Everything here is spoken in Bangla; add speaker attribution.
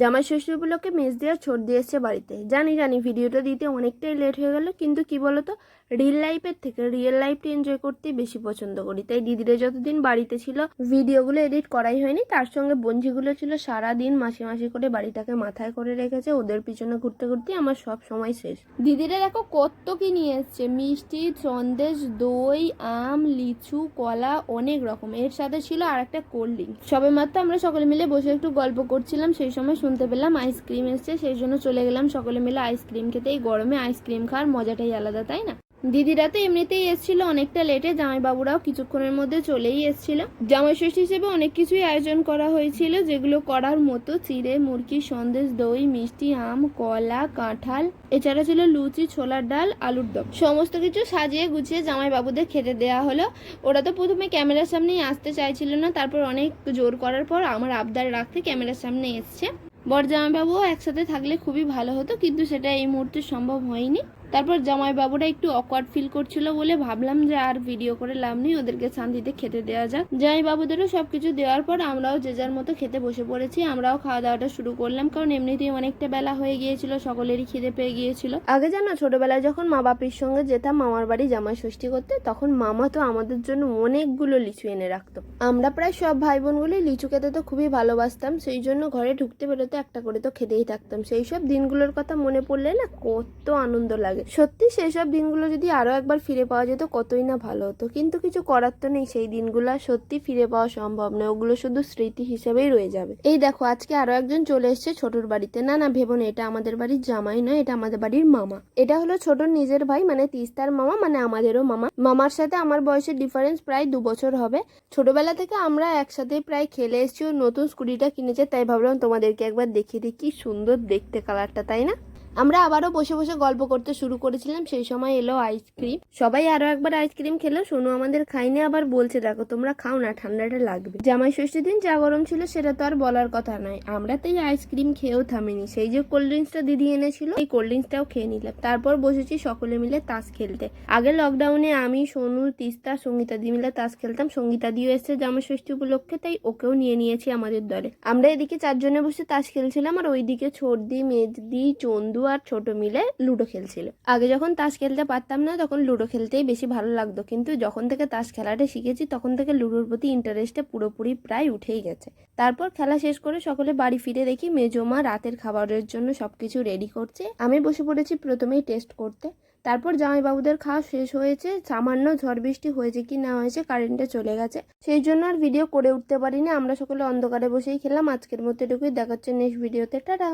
Speaker 1: জামাই ষষ্ঠী উপলক্ষে মেজ দেওয়ার ছোট দিয়ে এসছে বাড়িতে। জানি জানি, ভিডিওটা দিতে অনেকটাই লেট হয়ে গেল, কিন্তু কি বলতো রিয়েল লাইফের থেকে রিয়েল লাইফটা এনজয় করতে বেশি পছন্দ করি। তাই দিদিরা যতদিন বাড়িতে ছিল, ভিডিওগুলো এডিট করাই হয়নি, তার সঙ্গে বঞ্জিগুলো ছিল সারা দিন মাসি মাসি করে বাড়িটাকে মাথায় করে রেখেছে, ওদের পিছনে ঘুরতে ঘুরতে আমার সব সময় শেষ। দিদিরা দেখো কত কি নিয়ে এসছে, মিষ্টি, সন্দেশ, দই, আম, লিচু, কলা, অনেক রকম। এর সাথে ছিল আর একটা কোল্ড ড্রিঙ্ক সবে মাত্র আমরা সকলে মিলে বসে একটু গল্প করছিলাম, সেই সময় শুনতে পেলাম আইসক্রিম এসছে, সেই জন্য চলে গেলাম সকলে মিলে আইসক্রিম খেতে। এই গরমে আইসক্রিম খাওয়ার মজাটাই আলাদা, তাই না? দিদিরা তো এমনিতেই এসেছিল অনেকটা লেটে জামাইবাবুরাও কিছুক্ষণের মধ্যে চলেই এসেছিল। জামাই ষষ্ঠী হিসেবে অনেক কিছুই আয়োজন করা হয়েছিল, যেগুলো করার মতো চিড়ে, মুরগি, সন্দেশ, দই, মিষ্টি, আম, কলা, কাঁঠাল, এছাড়া ছিল লুচি, ছোলার ডাল, আলুর দম। সমস্ত কিছু সাজিয়ে গুছিয়ে জামাইবাবুদের খেতে দেওয়া হলো। ওরা তো প্রথমে ক্যামেরার সামনেই আসতে চাইছিল না, তারপর অনেক জোর করার পর আমার আবদার রাখতে ক্যামেরার সামনে এসছে। বর জামাইবাবুও একসাথে থাকলে খুবই ভালো হতো কিন্তু সেটা এই মুহূর্তে সম্ভব হয়নি। তারপর জামাইবাবুরা একটু অকওয়ার্ড ফিল করছিল বলে ভাবলাম যে আর ভিডিও করে লাভ নেই, ওদেরকে শান্তিতে খেতে দেওয়া যাক। জামাইবাবুদেরও সবকিছু দেওয়ার পর আমরাও যে যার মতো খেতে বসে পড়েছি, আমরাও খাওয়া দাওয়াটা শুরু করলাম, কারণ এমনিতেই অনেকটা বেলা হয়ে গিয়েছিল, সকলেরই খিদে পেয়ে গিয়েছিল। আগে জানো, ছোটবেলায় যখন মা বাপির সঙ্গে যেতাম, মামার বাড়ি জামাই ষষ্ঠী করতে, তখন মামা তো আমাদের জন্য অনেকগুলো লিচু এনে রাখতো। আমরা প্রায় সব ভাই বোনগুলি লিচু খেতে তো খুবই ভালোবাসতাম, সেই জন্য ঘরে ঢুকতে বেরোতে একটা করে তো খেতেই থাকতাম। সেই সব দিনগুলোর কথা মনে পড়লে না, কত আনন্দ লাগে। সত্যি সেই সব দিনগুলো যদি আরও একবার ফিরে পাওয়া যেত কতই না ভালো হতো। কিন্তু কিছু করার তো নেই, সেই দিনগুলো সত্যি ফিরে পাওয়া সম্ভব নয়, ওগুলো শুধু স্মৃতি হিসেবেই রয়ে যাবে। এই দেখো, আজকে আরও একজন চলে এসেছে ছোটর বাড়িতে। না না, ভেবো না, এটা আমাদের বাড়ির জামাই নয়, এটা আমাদের বাড়ির মামা। এটা হলো ছোটর নিজের ভাই মানে তিস্তার মামা মানে আমাদেরও মামা। মামার সাথে আমার বয়সের ডিফারেন্স প্রায় দু বছর হবে। ছোটবেলা থেকে আমরা একসাথে প্রায় খেলে এসেছি, ও নতুন স্কুটিটা কিনেছে, তাই ভাবলাম তোমাদেরকে একবার দেখিয়ে দিই, কি সুন্দর দেখতে কালারটা তাই না? আমরা আবারও বসে বসে গল্প করতে শুরু করেছিলাম, সেই সময় এলো আইসক্রিম সবাই আরও একবার আইসক্রিম খেলো, সোনু আমাদের খাইনি, আবার বলছে, দেখো, তোমরা খাও না, ঠান্ডাটা লাগবে। জামাই ষষ্ঠীর দিন যা গরম ছিল, সেটা তো আর বলার কথা নয়। আমরা তো এই আইসক্রিম খেয়েও থামিনি। সেই যে কোল্ড ড্রিঙ্কসটা দিদি এনেছিল এই কোল্ড ড্রিঙ্কসটাও খেয়ে নিলাম। তারপর বসেছি সকলে মিলে তাস খেলতে। আগে লকডাউনে আমি, সোনু, তিস্তা, সঙ্গীতা দি মিলে তাস খেলতাম। সঙ্গীতা দিও এসছে জামাই ষষ্ঠী উপলক্ষে, তাই ওকেও নিয়ে নিয়েছি আমাদের দলে। আমরা এদিকে চারজনে বসে তাস খেলছিলাম, আর ওইদিকে ছোটদি মেজদি, চন্দু আর ছোট মিলে লুডো খেলছিল। আগে যখন তাস খেলতে পারতাম না, তখন লুডো খেলতেই বেশি ভালো লাগতো। কিন্তু যখন থেকে তাস খেলাটা শিখেছি, তখন থেকে লুডোর প্রতি ইন্টারেস্টটা পুরোপুরি প্রায় উঠেই গেছে। তারপর খেলা শেষ করে সকলে বাড়ি ফিরে দেখি মেজমা রাতের খাবারের জন্য সবকিছু রেডি করছে। আমি বসে পড়েছি প্রথমেই টেস্ট করতে। তারপর জামাইবাবুদের খাওয়া শেষ হয়েছে, সামান্য ঝড় বৃষ্টি হয়েছে কি না হয়েছে কারেন্টে চলে গেছে। সেই জন্য আর ভিডিও করে উঠতে পারিনি। আমরা সকলে অন্ধকারে বসেই খেলাম আজকের মতো এটুকুই। দেখাচ্ছে নেক্সট ভিডিওতে টাটা!